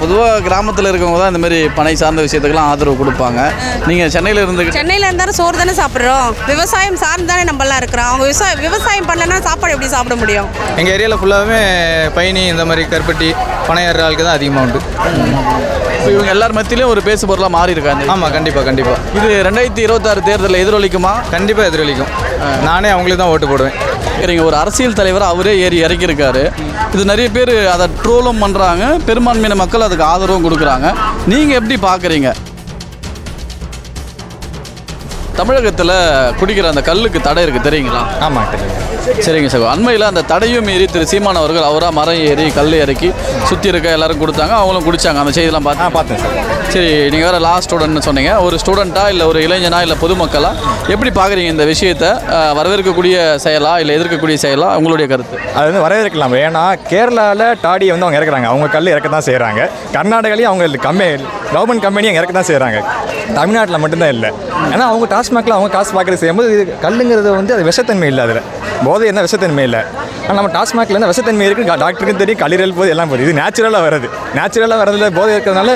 பொதுவாக கிராமத்தில் இருக்கவங்க தான் இந்த மாதிரி பனை சார்ந்த விஷயத்துக்கெல்லாம் ஆதரவு கொடுப்பாங்க. நீங்கள் சென்னையில் இருந்து சென்னையில் இருந்தாலும் சோறு தானே சாப்பிட்றோம். விவசாயம் சார்ந்து தானே நம்மளாம் இருக்கிறோம். அவங்க விவசாயம் விவசாயம் பண்ணலன்னா சாப்பாடு எப்படி சாப்பிட முடியும்? எங்கள் ஏரியாவில் ஃபுல்லாகவே பயணி இந்த மாதிரி கருப்பட்டி பனையாறு ஆளுக்கு தான் அதிகமாக உண்டு. இப்போ இவங்க எல்லார் மத்தியிலையும் ஒரு பேசு பொருளாக மாறி இருக்காங்க ஆமாம் கண்டிப்பாக கண்டிப்பாக இது ரெண்டாயிரத்தி இருபத்தாறு தேர்தலில் எதிரொலிக்குமா? கண்டிப்பாக எதிரொலிக்கும். நானே அவங்களுக்கு தான் ஓட்டு போடுவேன். சரிங்க ஒரு அரசியல் தலைவர் அவரே ஏறி இறக்கியிருக்காரு இது நிறைய பேர் அதை ட்ரோலும் பண்ணுறாங்க பெரும்பான்மையான மக்கள் அதுக்கு ஆதரவும் கொடுக்குறாங்க. நீங்கள் எப்படி பார்க்குறீங்க? தமிழகத்தில் குடிக்கிற அந்த கல்லுக்கு தடை இருக்குது தெரியுங்களா? ஆமாம் தெரியும். சரிங்க சார் அண்மையில் அந்த தடையும் மீறி திரு சீமான் அவர்கள் அவராக மரம் ஏறி கல் இறக்கி சுற்றி இருக்க எல்லாரும் கொடுத்தாங்க அவங்களும் குடிச்சாங்க அந்த செய்திலாம் பார்த்து பார்த்தேன் சார். சரி நீங்கள் வேறு லாஸ்ட் ஸ்டூடெண்ட்னு சொன்னீங்க. ஒரு ஸ்டூடெண்ட்டா இல்லை ஒரு இளைஞனா இல்லை பொதுமக்களா? எப்படி பார்க்குறீங்க இந்த விஷயத்தை? வரவேற்கக்கூடிய செயலா இல்லை எதிர்க்கக்கூடிய செயலா? உங்களுடைய கருத்து. அது வந்து வரவேற்கலாம். ஏன்னா கேரளாவில் டாடியை வந்து அவங்க இறக்குறாங்க. அவங்க கல் இறக்க தான் செய்கிறாங்க கர்நாடகாலையும் அவங்க கம்பெனி கவர்மெண்ட் கம்பெனி அங்கே இறக்க தான் செய்கிறாங்க தமிழ்நாட்டில் மட்டும்தான் இல்லை. ஏன்னா அவங்க டாஸ்மாகில் அவங்க காசு பார்க்குறது செய்யும்போது இது கல்லுங்கிறது வந்து அது விஷத்தன்மை இல்லை அதில். போதை என்ன விஷத்தன்மை இல்லை. ஆனால் நம்ம டாஸ்மாகில் இருந்து விஷத்தன்மை இருக்குது டாக்டருக்கும் தெரியும் கல்லீரல் போது எல்லாம் போகுது இது நேச்சுரலாக வருது நேச்சுரலாக வரதுல போதை இருக்கிறதுனால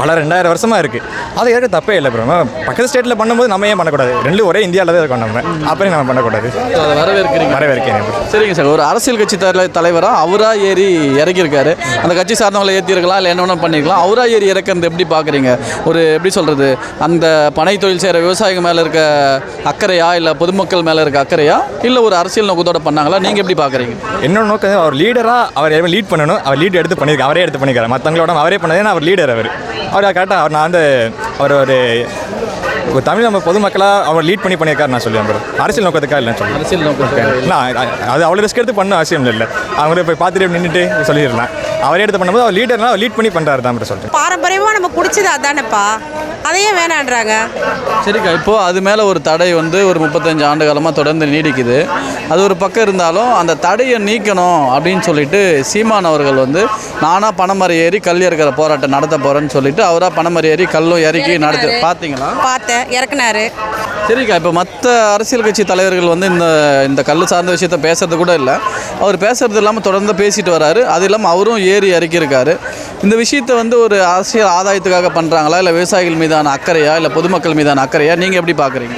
பல ரெண்டாயிரம் வருஷமாக இருக்குது அது இருக்க தப்பே இல்லை ப்ரோ பக்கத்து ஸ்டேட்டில் பண்ணும்போது நம்ம ஏன் பண்ணக்கூடாது? ரெண்டும் ஒரே இந்தியாவில் தான் இருக்கோம் நம்ம. அப்புறம் நம்ம பண்ணக்கூடாது. அதை வரவேற்கிறீங்க. வரவேற்கிறேன். சரிங்க சார். ஒரு அரசியல் கட்சி தலை தலைவராக அவராக ஏறி இறக்கியிருக்காரு அந்த கட்சி சார்ந்தவங்களை ஏற்றிருக்கலாம் இல்லை என்ன வேணால் பண்ணிருக்கலாம் அவராக ஏறி இறக்கிறது எப்படி பார்க்குறீங்க? ஒரு எப்படி சொல்கிறது அந்த பனை தொழில் செய்கிற விவசாயிகள் மேலே இருக்க அக்கறையா இல்லை பொதுமக்கள் மேலே இருக்க அக்கறையா இல்லை ஒரு அரசியல் நோக்கத்தோட பண்ணாங்களா? நீங்கள் எப்படி பார்க்குறீங்க? என்னோட நோக்கம் அவர் லீடராக அவர் லீட் பண்ணணும் அவர் லீட் எடுத்து பண்ணியிருக்காரு அவரே எடுத்து பண்ணியிருக்காரு. மற்றவங்களோட அவரே பண்ணது அவர் லீடர் அவர். அவர் கரெக்டாக அவர் நான் வந்து அவர் ஒரு ஒரு தமிழ் நம்ம பொதுமக்களாக அவர் லீட் பண்ணி பண்ணியிருக்காரு நான் சொல்லுவேன். அரசியல் நோக்கத்துக்காக இல்லைன்னு சொல்லுவேன். அரசியல் நான் அது அவ்வளோ ரிஸ்க் எடுத்து பண்ண அவசியம் இல்லை. அவரை போய் பார்த்துட்டு நின்றுட்டு சொல்லிடலாம். அவரே எடுத்து பண்ணும்போது அவர் லீடர்னா அவர் லீட் பண்ணி பண்ணுறாரு தான் சொல்கிறேன் பாரம்பரியமாக நம்ம குடிச்சது அதானேப்பா? அதையே வேணான்றாங்க. சரிக்கா இப்போ அது மேலே ஒரு தடை வந்து ஒரு முப்பத்தஞ்சு ஆண்டு காலமாக தொடர்ந்து நீடிக்குது. அது ஒரு பக்கம் இருந்தாலும் அந்த தடையை நீக்கணும் அப்படின்னு சொல்லிட்டு சீமான் அவர்கள் வந்து நானாக பணமரம் ஏறி கல் இறக்கிற போராட்டம் நடத்த போகிறேன்னு சொல்லிட்டு அவராக பணமரம் ஏறி கல்லும் இறக்கி நடத்து பார்த்தீங்களா பார்த்தேன். இறக்குனாரு. சரிக்கா இப்போ மற்ற அரசியல் கட்சி தலைவர்கள் வந்து இந்த இந்த கல் சார்ந்த விஷயத்த பேசுறது கூட இல்லை. அவர் பேசுறது இல்லாமல் தொடர்ந்து பேசிட்டு வராரு. அது இல்லாமல் அவரும் ஏறி இறக்கியிருக்காரு. இந்த விஷயத்தை வந்து ஒரு அரசியல் ஆதாயத்துக்காக பண்ணுறாங்களா இல்லை விவசாயிகள் மீதான அக்கறையா? இல்லை பொதுமக்கள் மீதான அக்கறையா? நீங்கள் எப்படி பார்க்குறீங்க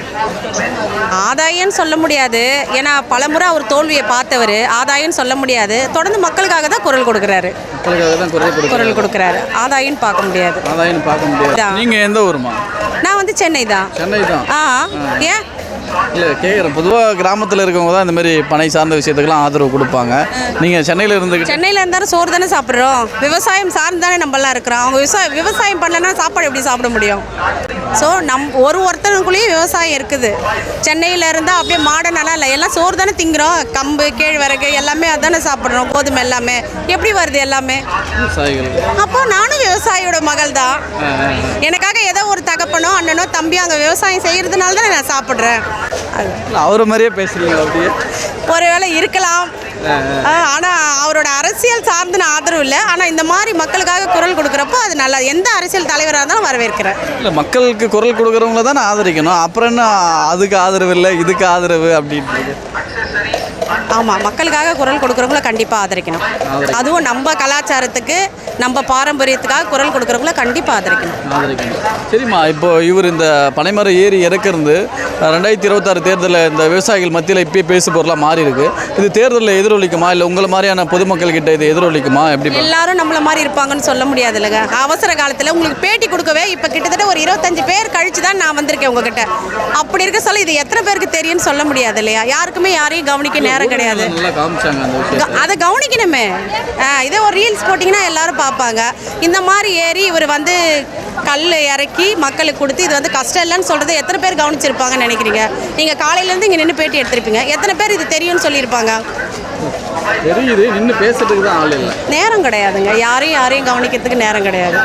ஆதாயம்னு சொல்ல முடியாது. ஏன்னா பலமுறை அவர் தோல்வியை பார்த்தவர். ஆதாயம்னு சொல்ல முடியாது. தொடர்ந்து மக்களுக்காக தான் குரல் கொடுக்குறாரு. மக்களுக்காக தான் குரல் கொடுக்குறாரு. குரல் கொடுக்குறாரு. ஆதாயம்னு பார்க்க முடியாது. அதான் பார்க்க முடியாது. நீங்கள் எந்த ஊருமா நான் வந்து சென்னை தான். சென்னை தான். ஆ. ஏன்? இல்லை கேட்குறேன் பொதுவாக கிராமத்தில் இருக்கவங்க தான் இந்த மாதிரி பனை சார்ந்த விஷயத்துக்கெல்லாம் ஆதரவு கொடுப்பாங்க. நீங்கள் சென்னையில் இருந்துக்கிட்டு சென்னையில் இருந்தாலும் சோறு தானே சாப்பிட்றோம். விவசாயம் சார்ந்து தானே நம்மளாம் இருக்கிறோம். அவங்க விவசாயம் விவசாயம் பண்ணலன்னா சாப்பாடு எப்படி சாப்பிட முடியும்? ஸோ நம் ஒரு ஒருத்தருக்குள்ளேயும் விவசாயம் இருக்குது. சென்னையில் இருந்தால் அப்படியே மாடர்னெல்லாம் இல்லை. எல்லாம் சோறு தானே திங்கிறோம். கம்பு கேழ்வரகு எல்லாமே அதானே சாப்பிட்றோம். கோதுமை எல்லாமே. எப்படி வருது எல்லாமே? அப்போ நானும் விவசாயியோட மகள் தான். எனக்காக ஏதோ ஒரு தகப்பனோ அண்ணனோ தம்பியோ அங்கே விவசாயம் செய்கிறதுனால தான் நான் சாப்பிட்றேன். அவரை மாதிரியே பேசுகிறீங்க அப்படியே? ஒருவேளை இருக்கலாம். ஆனால் அவரோட அரசியல் சார்ந்து நான் ஆதரவு இல்லை. ஆனால் இந்த மாதிரி மக்களுக்காக குரல் கொடுக்குறப்போ அது நல்லா எந்த அரசியல் தலைவராக இருந்தாலும் வரவேற்கிறேன். இல்லை மக்களுக்கு குரல் கொடுக்குறவங்கள தான் ஆதரிக்கணும். அப்புறம் என்ன அதுக்கு ஆதரவு இல்லை இதுக்கு ஆதரவு அப்படின்றது. ஆமாம் மக்களுக்காக குரல் கொடுக்குறவங்கள கண்டிப்பாக ஆதரிக்கணும். அதுவும் நம்ம கலாச்சாரத்துக்கு நம்ம பாரம்பரியத்துக்காக குரல் கொடுக்குறவங்கள கண்டிப்பாக ஆதரிக்கணும். சரிம்மா இப்போ இவர் இந்த பனைமரம் ஏறி இறக்குறது ரெண்டாயிரத்தி இருபத்தாறு தேர்தலில் இந்த விவசாயிகள் மத்தியில் இப்பயே பேசு பொருளாக மாறி இருக்கு. இது தேர்தலில் எதிரொலிக்குமா? இல்லை உங்களை மாதிரியான பொதுமக்கள் கிட்ட இது எதிரொலிக்குமா? எப்படி எல்லாரும் நம்மள மாதிரி இருப்பாங்கன்னு சொல்ல முடியாது இல்லைங்க அவசர காலத்தில் உங்களுக்கு பேட்டி கொடுக்கவே இப்போ கிட்டத்தட்ட ஒரு இருபத்தஞ்சு பேர் கழிச்சு தான் நான் வந்திருக்கேன் உங்ககிட்ட. அப்படி இருக்க சொல்ல இது எத்தனை பேருக்கு தெரியும்னு சொல்ல முடியாது இல்லையா? யாருக்குமே யாரையும் கவனிக்க நேரம் கிடையாது. நல்லா காமிச்சாங்க அந்த விஷயம் க- அதை கவனிக்கணுமே. இதே ஒரு ரீல்ஸ் போட்டிங்கன்னா எல்லாரும் பார்ப்பாங்க. இந்த மாதிரி ஏறி இவர் வந்து கல் இறக்கி மக்களுக்கு கொடுத்து இது வந்து கஷ்டம் இல்லைன்னு சொல்கிறது எத்தனை பேர் கவனிச்சிருப்பாங்கன்னு நினைக்கிறீங்க? நீங்கள் காலையிலேருந்து இங்கே நின்று பேட்டி எடுத்திருப்பீங்க. எத்தனை பேர் இது தெரியும்னு சொல்லியிருப்பாங்க? தெரியுது நின்று பேசுறதுக்கு தான் ஆள் இல்லை. நேரம் கிடையாதுங்க. யாரையும் யாரையும் கவனிக்கிறதுக்கு நேரம் கிடையாது.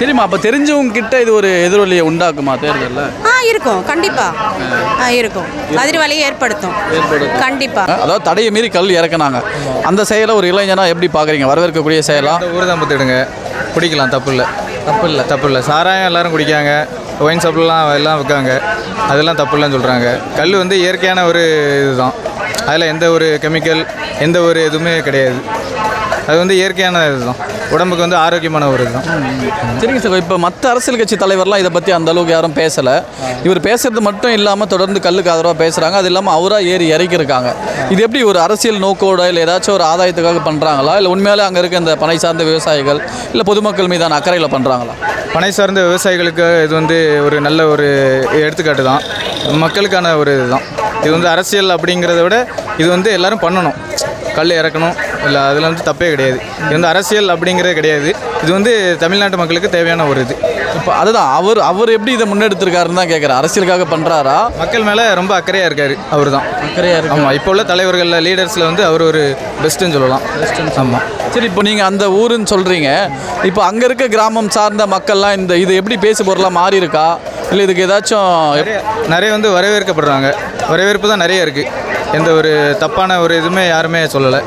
சரிம்மா அப்போ தெரிஞ்சவங்க கிட்ட இது ஒரு எதிரொலியை உண்டாக்குமா? தேர்தலில்? ஆ இருக்கும். கண்டிப்பாக ஆ. இருக்கும். அதிர்வலையை ஏற்படுத்தும். ஏற்படுத்தும். கண்டிப்பாக அதாவது தடையை மீறி கல் இறக்குனாங்க. அந்த செயலை ஒரு இளைஞனா எப்படி பார்க்குறீங்க? வரவேற்கக்கூடிய செயலா? இந்த ஊர் தான் பார்த்துடுங்க குடிக்கலாம் தப்பு இல்லை. தப்பு இல்லை. தப்பு இல்லை. சாராயம் எல்லாரும் குடிக்காங்க. ஒயின் ஷாப்லாம் எல்லாம் விற்காங்க. அதெல்லாம் தப்பு இல்லைன்னு சொல்கிறாங்க கல் வந்து இயற்கையான ஒரு இதுதான். அதில் எந்த ஒரு கெமிக்கல் எந்த ஒரு இதுவுமே கிடையாது. அது வந்து இயற்கையான இதுதான். உடம்புக்கு வந்து ஆரோக்கியமான ஒரு இதுதான். சரிங்க சார் இப்போ மற்ற அரசியல் கட்சி தலைவர்லாம் இதை பற்றி அந்த அளவுக்கு யாரும் பேசலை. இவர் பேசுறது மட்டும் இல்லாமல் தொடர்ந்து கல்லுக்கு ஆதரவாக பேசுகிறாங்க அது இல்லாமல் அவராக ஏறி இறக்கியிருக்காங்க. இது எப்படி ஒரு அரசியல் நோக்கோட இல்லை ஏதாச்சும் ஒரு ஆதாயத்துக்காக பண்ணுறாங்களா இல்லை உண்மையாலே அங்கே இருக்க இந்த பனை சார்ந்த விவசாயிகள் இல்லை பொதுமக்கள் மீதான அக்கறையில் பண்ணுறாங்களா பனை சார்ந்த விவசாயிகளுக்கு இது வந்து ஒரு நல்ல ஒரு எடுத்துக்காட்டு தான். மக்களுக்கான ஒரு இதுதான். இது வந்து அரசியல் அப்படிங்கிறத விட இது வந்து எல்லாரும் பண்ணணும். கல் இறக்கணும். இல்லை அதில் வந்து தப்பே கிடையாது. இது வந்து அரசியல் அப்படிங்கிறது கிடையாது. இது வந்து தமிழ்நாட்டு மக்களுக்கு தேவையான ஒரு இது. இப்போ அதுதான் அவர் அவர் எப்படி இதை முன்னெடுத்திருக்காருன்னு தான் கேட்குறேன் அரசியலுக்காக பண்ணுறாரா மக்கள் மேலே ரொம்ப அக்கறையாக இருக்கார் அவர் தான் அக்கறையாக இருக்கு ஆமாம் இப்போ உள்ள தலைவர்களில் லீடர்ஸில் வந்து அவர் ஒரு பெஸ்ட்டுன்னு சொல்லலாம். ஆமாம் சரி இப்போ நீங்கள் அந்த ஊருன்னு சொல்கிறீங்க இப்போ அங்கே இருக்க கிராமம் சார்ந்த மக்கள்லாம் இந்த இது எப்படி பேசு பொருளாக மாறி இருக்கா இல்லை இதுக்கு ஏதாச்சும் நிறைய வந்து வரவேற்கப்படுறாங்க. வரவேற்பு தான் நிறைய இருக்குது எந்த ஒரு தப்பான ஒரு இதுவுமே யாருமே சொல்லலை.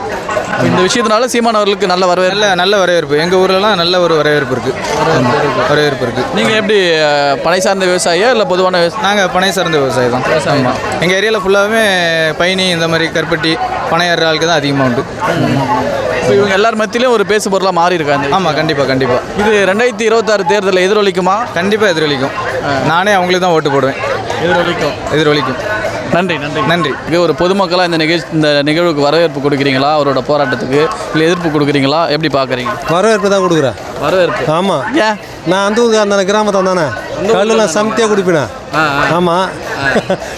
இந்த விஷயத்தினால சீமான் அவர்களுக்கு நல்ல வரவேற்பு. நல்ல நல்ல வரவேற்பு. எங்கள் ஊர்லலாம் நல்ல ஒரு வரவேற்பு இருக்குது வரவேற்பு. இருக்குது நீங்கள் எப்படி பனை சார்ந்த விவசாயியா இல்லை பொதுவான விவசாயி நாங்கள் பனை சார்ந்த விவசாயி தான். ஆமாம் எங்கள் ஏரியாவில் ஃபுல்லாகவே பயணி இந்த மாதிரி கருப்பட்டி பனை ஆளுக்கு தான் அதிகமாக உண்டு. இப்போ இவங்க எல்லார் மத்தியிலும் ஒரு பேசு பொருளாக மாறி இருக்காங்க ஆமாம் கண்டிப்பாக கண்டிப்பாக இது ரெண்டாயிரத்தி இருபத்தாறு தேர்தலில் எதிரொலிக்குமா? கண்டிப்பாக எதிரொலிக்கும். நானே அவங்களுக்கு தான் ஓட்டு போடுவேன். எதிரொலிக்கும். எதிரொலிக்கும். நன்றி நன்றி. நன்றி. இது ஒரு பொதுமக்களாக இந்த நிகழ்ச்சி இந்த நிகழ்வுக்கு வரவேற்பு கொடுக்குறீங்களா? அவரோட போராட்டத்துக்கு இல்லை எதிர்ப்பு கொடுக்குறீங்களா? எப்படி பார்க்குறீங்க? வரவேற்பு தான் கொடுக்குறேன். வரவேற்பு. ஆமாம் ஏன்? நான் அந்த அந்த கிராமத்தை தானே. கல்லுலாம் சமத்தியாக குடிப்பினேன். ஆமாம்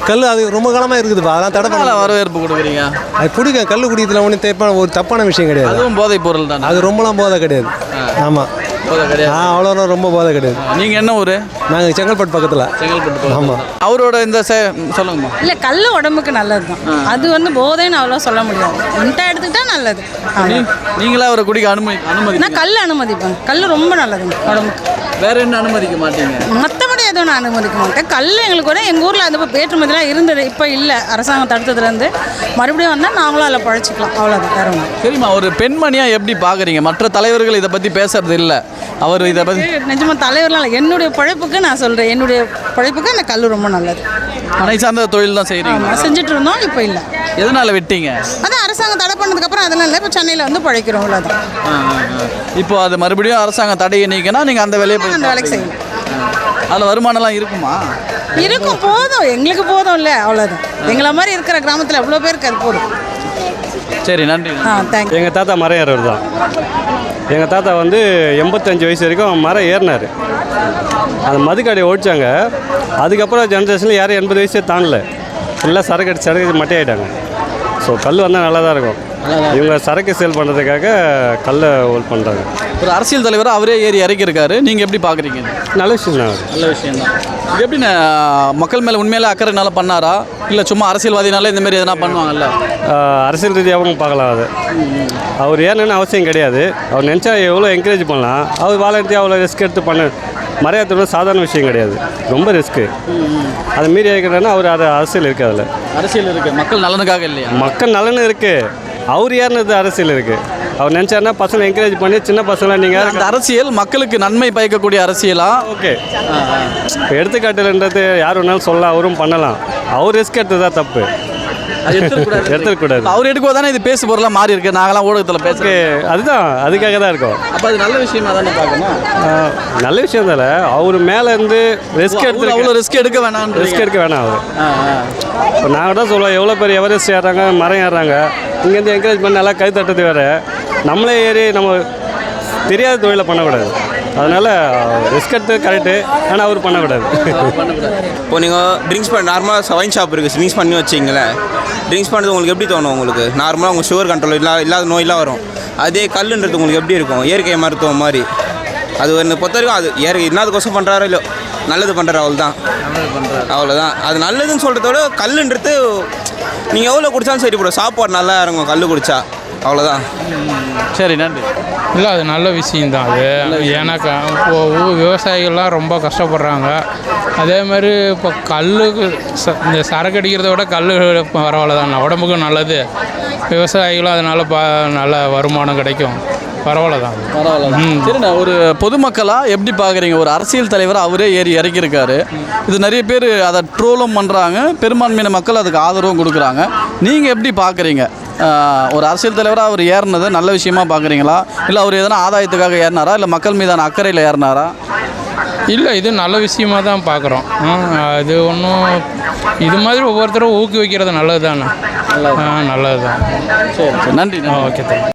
கல் அது ரொம்ப காலமாக இருக்குதுப்பா. அதெல்லாம் தடை பண்ண எதனால வரவேற்பு கொடுக்குறீங்க? அது பிடிக்கும். கல் குடிக்கிறதுல ஒன்றும் தப்பான ஒரு தப்பான விஷயம் கிடையாது. அதுவும் போதைப் பொருள் தானே? அது ரொம்பலாம் போதை கிடையாது. ஆமாம் போதை கிடையாது. ஆ அவ்வளோ ரொம்ப போதை கிடையாது. நீங்கள் என்ன ஊர்? நாங்கள் செங்கல்பட்டு பக்கத்தில். செங்கல்பட்டு ஆமாம் அவரோட இந்த சே சொல்லுங்கம்மா. இல்லை கல் உடம்புக்கு நல்லது தான் அது வந்து போதைன்னு அவ்வளோ சொல்ல முடியாது. இன்ட்டா எடுத்துக்கிட்டா நல்லது. நீங்களா அவரை குடிக்க அனுமதி அனுமதி நான் கல் அனுமதிப்பேன். கல் ரொம்ப நல்லதுங்க உடம்புக்கு. வேற என்ன அனுமதிக்க மாட்டீங்க? மற்றபடி எதுவும் நான் அனுமதிக்க மாட்டேன். கல் எங்களுக்கு கூட எங்கள் ஊரில் அந்த ஏற்றுமதிலாம் இருந்தது. இப்போ இல்லை. அரசாங்கம் தடுத்ததுலேருந்து மறுபடியும் வந்தால் நாங்களும் அதில் பழச்சிக்கலாம். அவ்வளோதான் வேற ஒன்றும் சரிம்மா ஒரு பெண்மணியா எப்படி பார்க்குறீங்க மற்ற தலைவர்கள் இதை பற்றி பேசுறது இல்லை. அவர் இதை பற்றி நிஜமாக தலைவர்லாம் இல்லை என்னுடைய பழைப்புக்கு நான் சொல்கிறேன் என்னுடைய பழைப்புக்கு அந்த கல் ரொம்ப நல்லது. பனை சார்ந்த தொழில் தான் செய்கிறீங்க செஞ்சுட்டு இருந்தோம் இப்போ இல்லை. எதனால விட்டீங்க? அதான் அரசாங்கம் தடை பண்ணதுக்கப்புறம் அதெல்லாம் இல்லை இப்போ சென்னையில் வந்து பழைக்கிறோம் அவ்வளோதான் இப்போ அது மறுபடியும் அரசாங்கம் தடையை நீக்கினா நீங்கள் அந்த வேலையை போய் அந்த வேலைக்கு செய்யணும். அதில் வருமானம்லாம் இருக்குமா? இருக்கும் போதும். எங்களுக்கு போதும் இல்லை அவ்வளோதான் எங்களை மாதிரி இருக்கிற கிராமத்தில் எவ்வளோ பேருக்கு அது போதும்? சரி நன்றி. ஆ தேங்க்யூ எங்கள் தாத்தா மரம் ஏறவர் தான். எங்கள் தாத்தா வந்து எண்பத்தஞ்சு வயசு வரைக்கும் மரம் ஏறினார். அந்த மதுக்கடையை ஓடிச்சாங்க அதுக்கப்புறம் ஜென்ரேஷனில் யாரும் எண்பது வயசே தாண்டல. ஃபுல்லாக சரக்கு அடிச்சு சரக்கு அடிச்சு மட்டையாயிட்டாங்க. ஸோ கல் வந்தால் நல்லா தான் இருக்கும். இவங்க சரக்கு சேல் பண்ணுறதுக்காக கல்லை ஹோல்ட் பண்ணுறாங்க ஒரு அரசியல் தலைவர் அவரே ஏறி இறக்கியிருக்காரு. நீங்கள் எப்படி பார்க்குறீங்க நல்ல விஷயம் தான் நல்ல விஷயம் தான் இது மக்கள் மேலே உண்மையிலே அக்கறைனால பண்ணாரா? இல்லை சும்மா அரசியல்வாதினால இந்த மாதிரி எதனா பண்ணுவாங்கல்ல? அரசியல் ரீதியாகவும் பார்க்கலாம் அது. அவர் ஏன்னு அவசியம் கிடையாது. அவர் நினச்சா எவ்வளோ என்கரேஜ் பண்ணலாம். அவர் வாலண்டியாக அவ்வளோ ரிஸ்க் எடுத்து பண்ண மரியாதை சாதாரண விஷயம் கிடையாது. ரொம்ப ரிஸ்க்கு அதை மீறி இருக்கிறேன்னா அவர் அது அரசியல் இருக்குது அதில். அரசியல் இருக்குது மக்கள் நலனுக்காக இல்லையா? மக்கள் நலன் இருக்குது அவர் ஏறினது அரசியல் இருக்குது அவர் நினச்சாருன்னா பசங்களை என்கரேஜ் பண்ணி சின்ன பசங்களாம் நீங்கள் அந்த அரசியல் மக்களுக்கு நன்மை பயக்கக்கூடிய அரசியலா? ஓகே. இப்போ எடுத்துக்காட்டுன்றது யார் வேணாலும் சொல்லலாம் அவரும் பண்ணலாம். அவர் ரிஸ்க் எடுத்தது தப்பு. எடுத்துக்கூடாது அவர் எடுக்கும்போது தானே இது பேசு பொருளாக மாறி இருக்கு. நாங்களாம் ஊடகத்தில் ஓகே அதுதான். அதுக்காக தான் இருக்கும். அப்போ அது நல்ல விஷயமா தானே பார்க்கணும்? நல்ல விஷயம் தானே. அவர் மேலே இருந்து ரிஸ்க் எடுத்து அவ்வளோ ரிஸ்க் எடுக்க வேணாம் ரிஸ்க் எடுக்க வேணாம் அவர். இப்போ நாங்கள் தான் சொல்லுவோம் எவ்வளோ பேர் எவரெஸ்ட் ஏறுறாங்க மரம் ஏறுறாங்க. இங்கேருந்து என்கரேஜ் பண்ணி நல்லா கை தட்டுறது வேறு. நம்மளே ஏறி நம்ம தெரியாத தொழிலை பண்ணக்கூடாது. அதனால் ரிஸ்க் எடுத்து கரெக்டு ஆனால் அவர் பண்ணக்கூடாது. இப்போ நீங்கள் ட்ரிங்க்ஸ் பண்ண நார்மலாக ஒயின் ஷாப் இருக்குது ட்ரிங்க்ஸ் பண்ணி வச்சிங்களேன். ட்ரிங்க்ஸ் பண்ணுறது உங்களுக்கு எப்படி தோணும் உங்களுக்கு? நார்மலாக உங்கள் சுகர் கண்ட்ரோல் இல்லா இல்லாத நோயெல்லாம் வரும். அதே கல்லுன்றது உங்களுக்கு எப்படி இருக்கும்? இயற்கை மருத்துவம் மாதிரி. அது ஒன்று பொறுத்த வரைக்கும் அது இயற்கை என்னதுக்கோசம் பண்ணுறாரோ இல்லையோ நல்லது பண்ணுறாரு அவ்வளோ தான். அவ்வளோதான் அது நல்லதுன்னு சொல்கிறத விட கல்லுன்றது நீங்கள் எவ்வளோ குடித்தாலும் சரி ப்ரோ சாப்பாடு நல்லா இறங்கும் கல் குடித்தா அவ்வளோதான் சரி நன்றி. இல்லை அது நல்ல விஷயந்தான் அது. ஏன்னா க- இப்போ விவசாயிகள்லாம் ரொம்ப கஷ்டப்படுறாங்க. அதே மாதிரி இப்போ கல்லுக்கு ச- இந்த சரக்கு அடிக்கிறத விட கல் பரவாயில்ல தான் உடம்புக்கும் நல்லது. விவசாயிகளும் அதனால் ப நல்ல வருமானம் கிடைக்கும். பரவாயில்ல தான். பரவாயில்ல சரிண்ணா ஒரு பொதுமக்களாக எப்படி பார்க்குறீங்க ஒரு அரசியல் தலைவர் அவரே ஏறி இறக்கியிருக்காரு இது நிறைய பேர் அதை ட்ரோலும் பண்ணுறாங்க பெரும்பான்மையான மக்கள் அதுக்கு ஆதரவும் கொடுக்குறாங்க. நீங்கள் எப்படி பார்க்குறீங்க ஒரு அரசியல் தலைவராக அவர் ஏறினது நல்ல விஷயமா பார்க்குறீங்களா இல்லை அவர் எதனா ஆதாயத்துக்காக ஏறினாரா? இல்லை மக்கள் மீதான அக்கறையில் ஏறினாரா? இல்லை இது நல்ல விஷயமா தான் பார்க்குறோம் அது ஒன்றும் இது மாதிரி ஒவ்வொருத்தரும் ஊக்குவிக்கிறது நல்லது தானே நல்லது தான் சரி சரி. நன்றி. நன்றி ஓகே தேங்க்யூ.